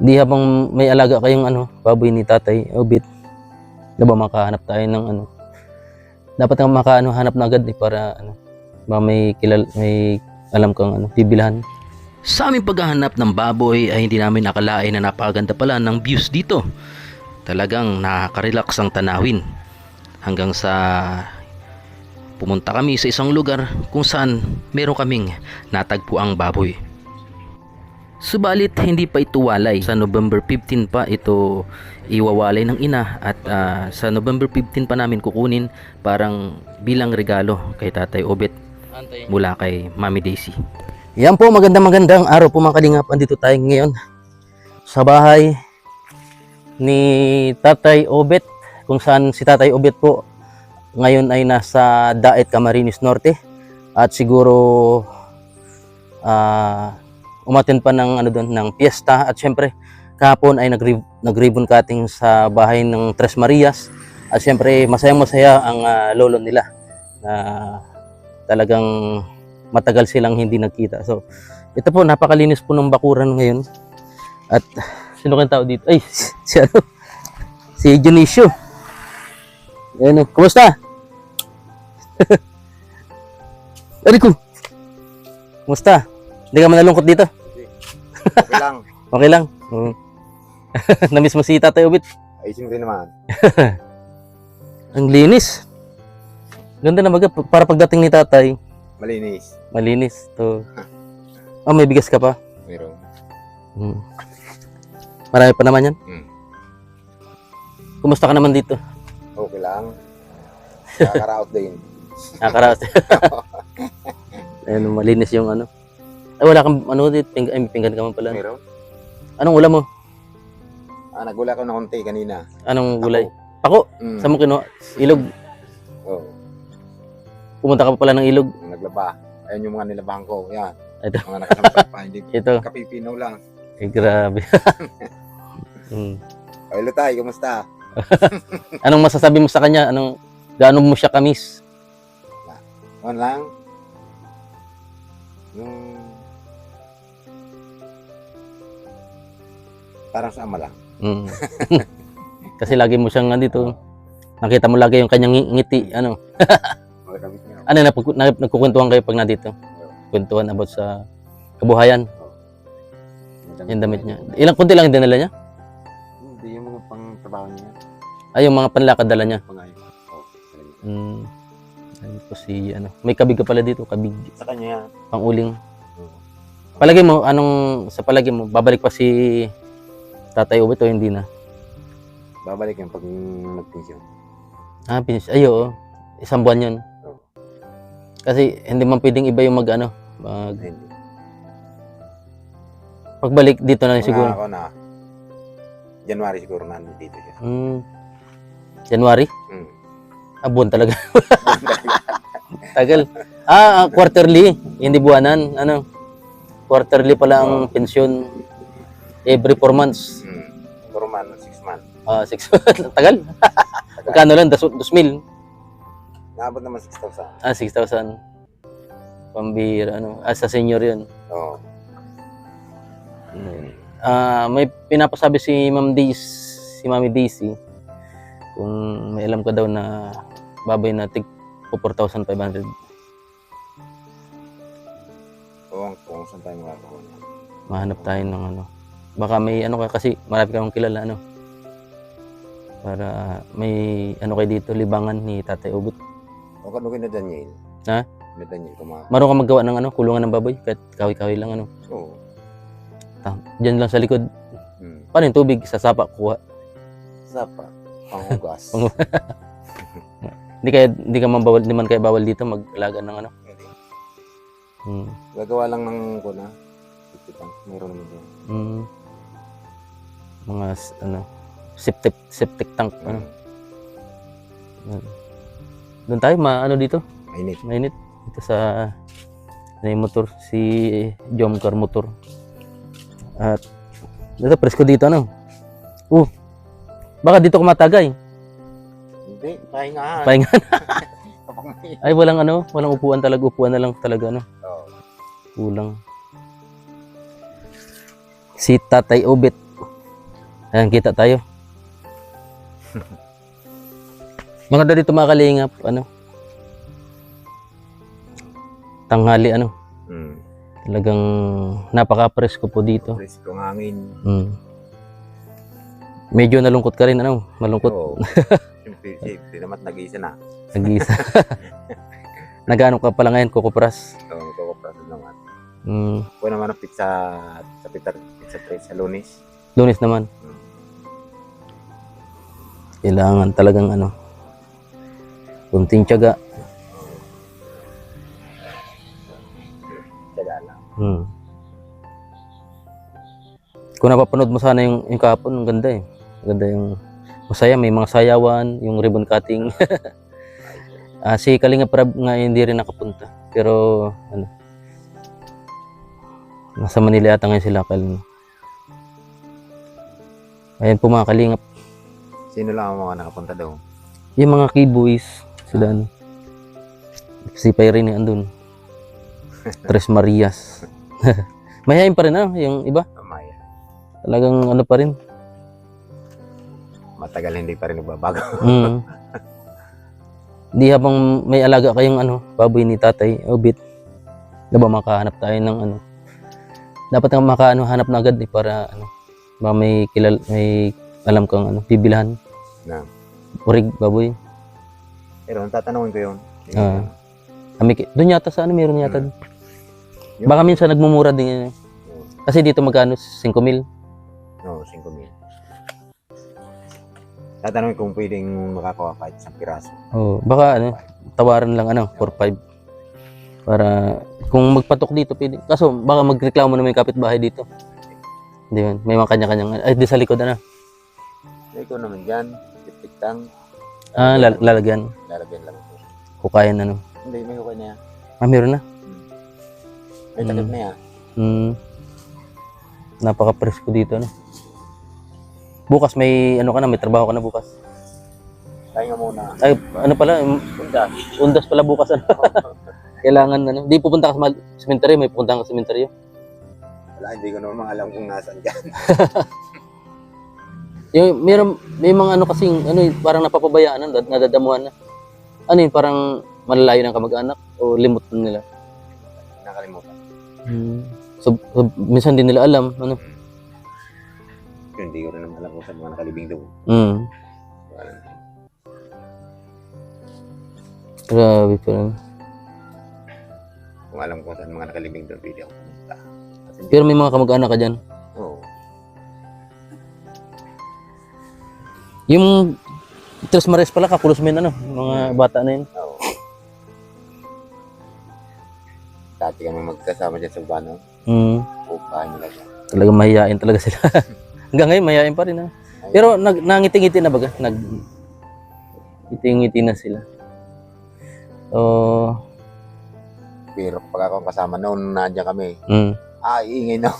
Di habang may alaga kayong ano, baboy ni tatay, obit. Diba makahanap tayo ng ano. Dapat nga makaano, hanap na agad eh, para ano, ba may kilal, may alam kang ano, bibilhan. Sa aming paghahanap ng baboy ay hindi namin akalain na napakaganda pala ng views dito. Talagang nakaka-relax ang tanawin. Hanggang sa pumunta kami sa isang lugar kung saan meron kaming natagpo ang baboy. Subalit hindi pa ito walay. Sa November 15 pa ito iwawalay ng ina at ah, sa November 15 pa namin kukunin parang bilang regalo kay Tatay Obet mula kay Mami Daisy. Yan po, magandang magandang araw po mga kalingap. Andito tayo ngayon sa bahay ni Tatay Obet. Kung saan si Tatay Obet po ngayon ay nasa Daet Camarines Norte. At siguro ah umaten pa ng ano doon ng piyesta at syempre kahapon ay nag nag-ribbon cutting sa bahay ng Tres Marias at syempre masayang-masaya ang ah, lolo nila na talagang matagal silang hindi nagkita. So, ito po, napakalinis po ng bakuran ngayon. At, sino kang tao dito? Ay, si ano? Si Dionisio. Ayan o, kumusta? Arico, kumusta? Hindi ka man nalungkot dito? Okay lang. Okay lang. Mm. Namiss mo si Tatay Ubit. Ayusin ko rin naman. Ang linis. Ganda na baga, para pagdating ni Tatay, Malinis. malinis. To. Oh, may bigas ka pa? Meron. Mm. Marami pa naman yan. Mm. Kumusta ka naman dito? Okay lang. Nakakaraot din. Nakakaraos. Ayun, malinis yung ano. Ay, wala kang ano dito. Ping, ay, pinggan ka man pala. Meron. Anong ulam mo? Ah, nagula ko na konti kanina. Anong gulay? Pako. Mm. Saan mo kinuha? Ilog. Oh, Pumunta ka pa pala ng ilog. naglaba. Ayun yung mga nilabahan ko. Yan. Ito. Mga nakasampay pa. Hindi Ito. kapipinaw lang. Eh, grabe. mm. Ay, Lutay, kumusta? Anong masasabi mo sa kanya? Anong, gaano mo siya kamis? On lang. Yung... Parang sa ama lang. Mm. Kasi lagi mo siyang nandito. Nakita mo lagi yung kanyang ngi- ngiti. Ano? Ano, napag, na, nagkukwentuhan kayo pag nandito? Kwentuhan about sa kabuhayan. Yung damit niya. Ilang kunti lang yung dinala niya? Hindi yung mga pang trabaho niya. Ay, yung mga panlakad dala niya. Pangayon. Mm. Ayun po si, ano. May kabig ka pala dito. Kabig. sa kanya yan. Panguling. Palagi mo, anong, sa palagi mo, babalik pa si Tatay Ubit o hindi na? Babalik yan pag nag-pension. Ah, pinis. Ay, oo. Isang buwan yun. Oo. Kasi hindi man pwedeng iba yung mag, ano, mag, Hindi. pagbalik dito na lang siguro. Mga ako na, January siguro nandito dito siya. Mm. January? Mm. Ah, buwan talaga. Tagal. Ah, ah, quarterly. Hindi buwanan. Ano? Quarterly pala ang pensyon. Every four months. Ah, six Tagal. Magkano lang? Das, dos mil. Naabot naman 6,000. Ah, 6,000. Pambira, ano. Ah, sa senior yun. Oo. Ah, may pinapasabi si Ma'am Daisy, si Mami Daisy, kung may alam ka daw na baboy na tig po 4,500. Oo, kung saan tayo makakakuha. Mahanap tayo ng ano. Baka may ano ka kasi marami kang kilala ano. Para may ano kay dito libangan ni Tatay Ubot. O kanugin na Daniel. Ha? Na Daniel, kuma. Maro ka maggawa ng ano, kulungan ng baboy kahit kahoy-kahoy lang ano. Oo. Ta, diyan lang sa likod. Mm. Paano yung tubig sa sapa kuha? Sapa. Panghugas. Pang- Hindi kaya hindi ka man bawal, hindi man kaya bawal dito mag-alaga ng ano. Hmm. Gagawa lang ng kuna. Meron naman doon. Mm. Mga s- ano, septic septic tank ano. Doon tayo ma ano dito, Mainit. mainit dito sa may motor si Jomcar motor. At dito presko dito ano. Uh. Baka dito kumatagay. Hindi, pahingahan. Pahinga. Kapag may... Ay walang ano, walang upuan talaga, upuan na lang talaga ano. Oo. Kulang. Si Tatay Obet Ayan, kita tayo. Maganda dito mga kalingap, ano? Tanghali, ano? Hmm. Talagang napaka-presko po dito. Presko ng hangin. Mm. Medyo nalungkot ka rin, ano? Malungkot. Oo. Siyempre, siyempre naman nag-iisa na. Nag-iisa. Nagano ka pala ngayon, kukupras. So, magkakapraso naman. Mm. Kung naman ang pizza sa pizza, pizza tray sa lunes. Lunes naman. Hmm. Kailangan talagang ano, kunting tiyaga. Tsaga lang. Hmm. Kung napapanood mo sana yung, yung kahapon, ang ganda eh. Ang Ganda yung masaya, may mga sayawan, yung ribbon cutting. Ah, si Kalinga Prab nga hindi rin nakapunta. Pero ano, nasa Manila ata ngayon sila Kalinga. Ayan po mga Kalingap. Sino lang ang mga nakapunta daw? Yung mga keyboys, sila ano. Si Pyrin andun. Tres Marias. Mayayain pa rin ano, yung iba. Amaya. Talagang ano pa rin. Matagal hindi pa rin nagbabago. Mm. Di habang may alaga kayong ano, baboy ni tatay, obit. Na ba makahanap tayo ng ano. Dapat nga makaano hanap na agad eh para ano, ba may kilal may alam kang ano, bibilhan. Na. Urig baboy. Pero tatanungin ko yun. Ah. Kami doon yata sa ano meron yata. Mm. doon. Baka minsan nagmumura din yun. eh. Kasi dito magkano 5 mil. No, 5 mil. Tatanungin kung pwedeng makakuha kahit isang piraso. Oh, baka ano, tawaran lang ano, 4-5. Para kung magpatok dito pwede. Kaso baka magreklamo na may kapitbahay dito. Hindi man, may mga kanya-kanyang ay di sa likod ano. Eh, Ikaw naman dyan, titik-tang, Ah, lal- lalagyan. lalagyan lang ito. Hukayan ano. Hindi, may hukay na yan. Ah, meron na. May takip Mm. na yan. Hmm. Napaka-presko dito ano. Bukas may ano ka na, may trabaho ka na bukas. Tayo muna. Ay, ano pala, um, Punta. undas pala bukas ano. Kailangan ano. Di pupunta ka sa mal- cemetery, may pupunta ka sa cemetery. Wala, hindi ko naman alam kung nasan dyan. Yung meron may mga ano kasing ano eh, parang napapabayaan na nad- nadadamuhan na. Ano yun, parang malalayo ng kamag-anak o limot na nila. Nakalimutan. So, so, minsan din nila alam ano. Yun, Hindi ko rin naman alam kung saan mga nakalibing doon. Mm. Wala. Grabe pa rin. Kung alam kung saan mga nakalibing doon, pwede ako pumunta. Pero may mga kamag-anak ka dyan. Yung Tres Mares pala, kakulos mo yun, ano, mga bata na yun. Oo. Dati kami magkasama dyan sa Urbano. Mm. Pupahan nila siya. Talagang mahihain talaga sila. Hanggang ngayon, mahihain pa rin. Ha? Pero nag, nangiti-ngiti na baga? Nag, ngiti-ngiti na sila. So, Pero pag ako kasama noon, nandiyan kami. mm. Ah, iingay na.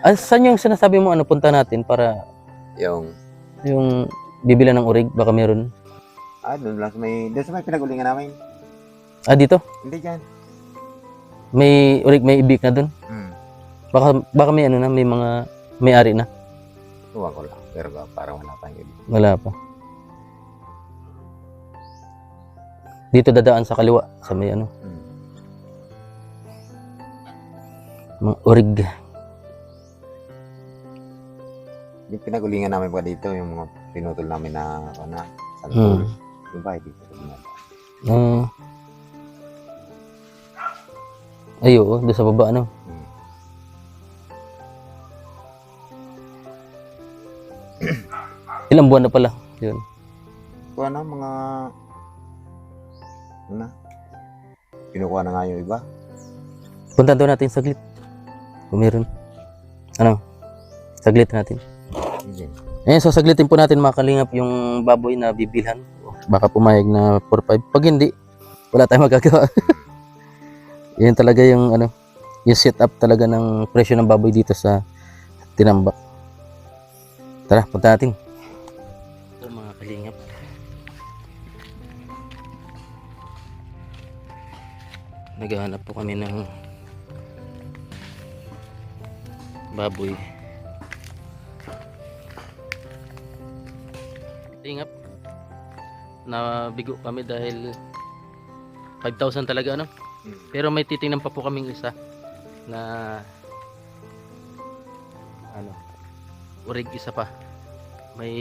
Ah, saan yung sinasabi mo ano punta natin para Yung, yung bibila ng urig baka meron ah, doon lang sa may, doon sa may pinagulingan namin. ah dito Hindi dyan. may urig may ibik na doon Hmm. baka baka may ano na may mga may ari na Tuwa ko lang. Pero ba, parang wala pa yun. wala pa dito dadaan sa kaliwa sa may ano Hmm. mga urig pinagulingan namin pa dito, yung mga pinutol namin na, ano na, Hmm. santol. Yung bahay dito. ah ay oo doon sa baba ano Hmm. ilang buwan na pala yun Kuha na, mga, ano na, kinukuha na nga yung iba. punta daw natin saglit kung meron ano saglit natin Hindi. Ayan, so saglitin po natin mga kalingap yung baboy na bibilhan. Baka pumayag na 4-5. Pag hindi, wala tayong magagawa. Yan talaga yung ano, yung setup talaga ng presyo ng baboy dito sa Tinambak. Tara, punta natin. Ito mga kalingap. Naghahanap po kami ng baboy. Tingap. Nabigo kami dahil 5,000 talaga ano. Hmm. Pero may titingnan pa po kaming isa na ano, urig isa pa. May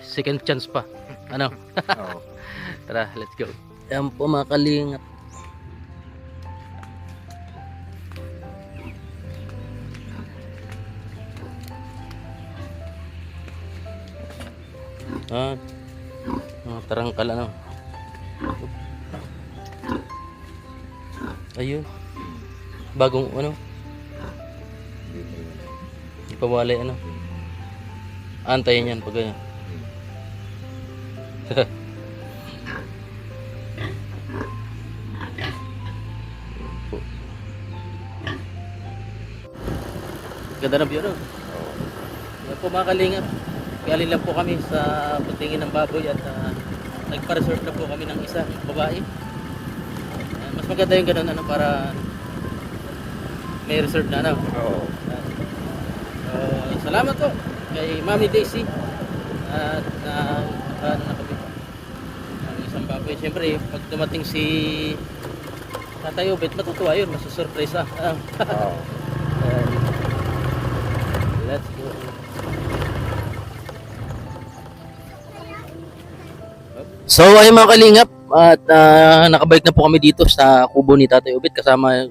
second chance pa. Ano? Oo. Tara, let's go. Yan po mga kalingap. Mga tarangkal ano. Ayun. Bagong ano, ipawalay ano. Antayin yan pag ganyan. Ganda ng view, no? Po mga. Galing lang po kami sa pagtingin ng baboy at ah, nagpa-reserve na po kami ng isa, babae. Ah, mas maganda yung ganun, ano, para may reserve na, ano. Oo. Ah, salamat po kay Mami Daisy at na ano na kami ang isang baboy. Siyempre, pag dumating si Tatay Obet, matutuwa yun, masusurprise ah. Ah, So ay mga kalingap at ah, nakabalik na po kami dito sa kubo ni Tatay Obit kasama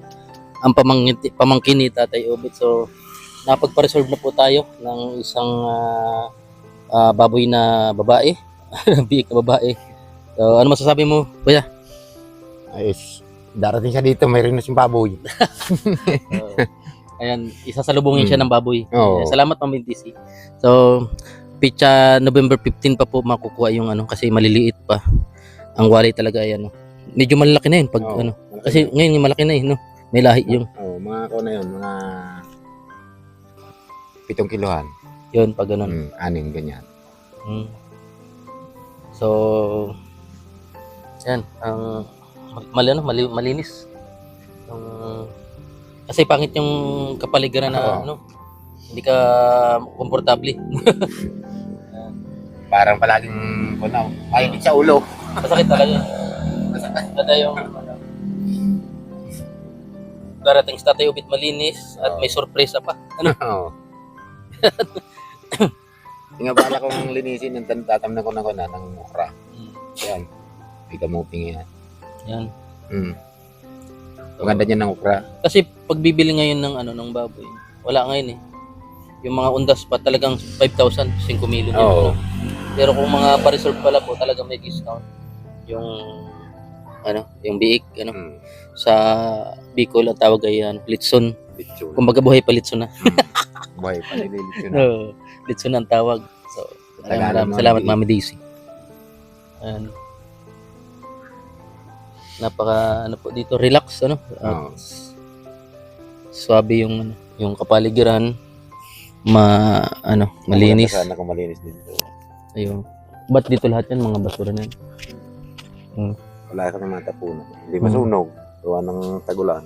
ang pamangkin, pamangkin ni Tatay Obit. So napagpa-reserve na po tayo ng isang ah, ah, baboy na babae. Big na babae. So ano masasabi mo, kuya? Ayos. Darating siya dito, mayroon na siyang baboy. So, ayan, isasalubungin siya ng baboy. Ayan, salamat DC. So, pitsa November 15 pa po makukuha yung ano kasi maliliit pa. Ang wali talaga ay ano. Medyo malaki na yun pag Oo. ano. Kasi ngayon yung malaki na eh, no. May lahi yung Oo, mga ako na yun, mga pitong kilohan. yun pag ganun. Hmm, anim, ganyan. Mm. So, yan, ang mali, ano, mali, malinis. Ang- kasi pangit yung kapaligiran na Oo. ano, hindi ka komportable. Parang palaging, ano, mainit sa ulo. Masakit talaga. Masakit yung ano, darating sa tatay ubit malinis at may sorpresa pa. Oo. Nga bala kong linisin yung tan- tatamnan ko na ko na ng mukra. Yan. Hindi ka muping yan. Yan. Hmm. Maganda niya ng ukra. Kasi pag bibili ngayon ng ano ng baboy, wala ngayon eh. Yung mga undas pa talagang 5,000, 5 million yun. Oo. Pero kung mga pa-reserve pala po, talagang may discount. Yung ano, yung biik, ano, Hmm. sa Bicol ang tawag ay ano, Litson. Bitsun. Kumbaga buhay pa Litson na. Buhay pa nililit yun. Oo, Litson ang tawag. So, Tagalog, maraming Mami salamat Daisy. Mami Daisy. Ayan. Napaka ano po dito, relax ano. At Oo. Swabe yung ano, yung kapaligiran. Ma ano, malinis. Sana kung malinis dito. Ayun. Ba't dito lahat yan mga basura na yan? Wala kami mga tapunan. Hindi Hmm. masunog. Gawa ng tagulan.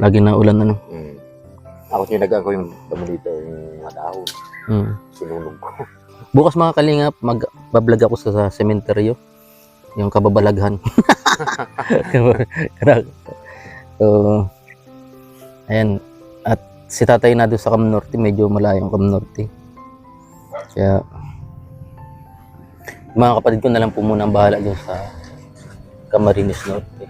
Lagi na ulan ano. Hmm. Ako sinagaan ko yung damo dito, yung mga dahon. Hmm. Sinunog ko. Bukas mga kalingap, mag-vlog ako sa, sa sementeryo. Yung kababalaghan. so, ayan. At si tatay na doon sa Cam Norte, medyo malayo ang Cam Norte. Kaya, mga kapatid ko na lang po muna ang bahala doon sa Camarines Norte.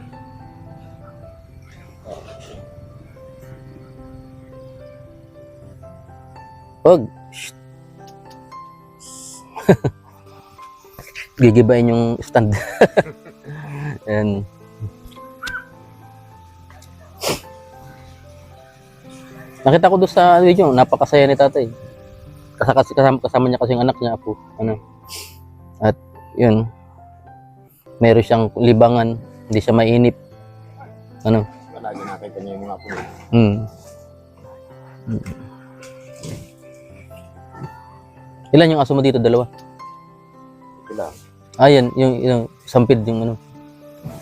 Wag. Shh. gigibayin yung stand. And Nakita ko doon sa video, napakasaya ni tatay. Kasama, kasama, kasama niya kasi yung anak niya po. Ano. At yun, meron siyang libangan, hindi siya mainip. Ano? Palagi nakita niya yung mga puno. Hmm. Hmm. Ilan yung aso mo dito? Dalawa? Sila. Ah, yan, yung, yung sampid, yung ano.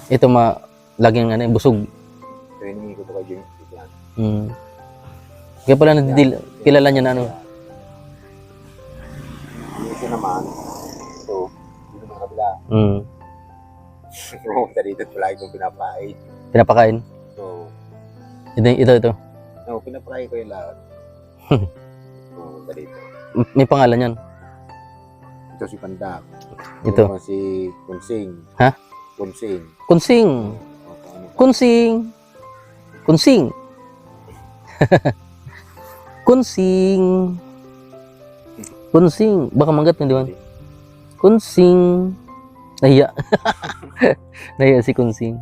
Ito ma, laging ano, busog. Training ko to kay James. Hmm. Kaya pala nadidil, kilala niya na ano. Yung isa naman, Mm. Pumunta dito at palagi kong pinapakain. Pinapakain. So, Ito, ito, ito. no, pinapakain ko yung lahat. Pumunta dito. May pangalan yan. Ito si Pandak. Ito. naman si Kunsing. Ha? Kunsing. Kunsing. O, kung ano. Kunsing. Kunsing. Kunsing. Kunsing. Baka manggat na, di ba? Kunsing. Nahiya. Nahiya si Kunsing.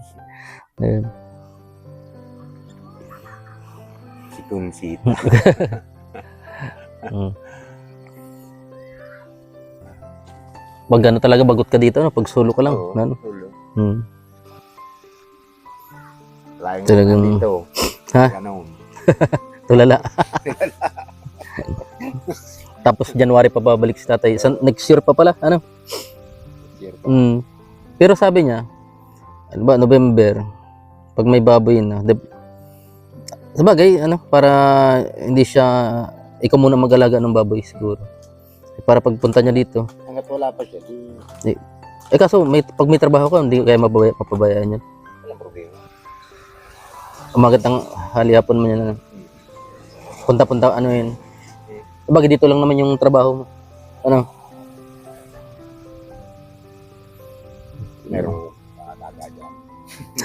Ayun. Si Kunsit. Mm. Pag ano talaga, bagot ka dito, no? pag solo ka lang. Oo, Ano? ulo. Mm. Laging Talagang- dito. Ha? Ganon. Tulala. Tapos January pa babalik si tatay. Sa, next year pa pala, ano? Year pa. Mm. Pero sabi niya, ano ba, November, pag may baboy na, de, sabagay, ano, para hindi siya, ikaw muna mag-alaga ng baboy siguro. Para pagpunta niya dito. Hanggat wala pa siya, di Eh kaso, may, pag may trabaho ka, hindi kaya mababaya, mapabayaan yan. walang problema. Umagat ng halihapon mo yan. Ano. Punta-punta, ano yun. Sabagay, dito lang naman yung trabaho mo. Ano? Meron.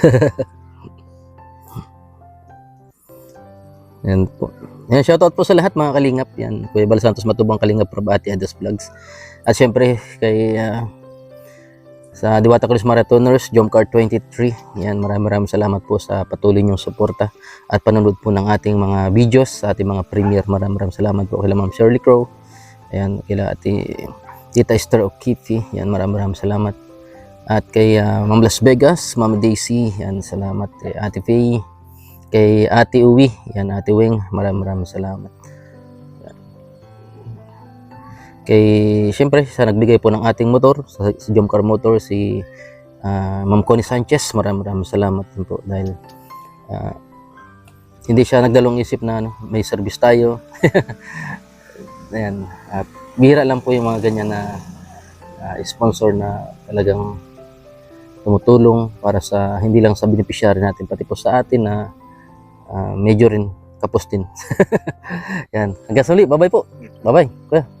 Yan po. Yan, shoutout po sa lahat mga kalingap. Yan, Kuya Bal Santos Matubang Kalingap Probati Adas Vlogs. At syempre kay ah, sa Diwata Cruz Marathoners, Jomcar 23. Yan, maraming maraming salamat po sa patuloy niyong suporta at panonood po ng ating mga videos sa ating mga premiere. Maraming maraming salamat po kay Ma'am Shirley Crow. Ayan, kila ati Tita Esther O'Keefe. Yan, maraming maraming salamat. At kay ah, Ma'am Las Vegas, Ma'am Daisy. Yan, salamat. Kay Ate Faye kay Ate Uwi, yan Ate Wing, maraming maraming salamat. Kay, syempre, sa nagbigay po ng ating motor, sa, sa Jomcar Motor, si ah, Ma'am Connie Sanchez, maraming maraming salamat din po dahil ah, hindi siya nagdalong isip na ano, may service tayo. Ayan, at bihira lang po yung mga ganyan na ah, sponsor na talagang tumutulong para sa hindi lang sa beneficiary natin pati po sa atin na ah, medyo rin kapos din. Yan. Hanggang sa uli. Bye-bye po. Bye-bye. Kuya.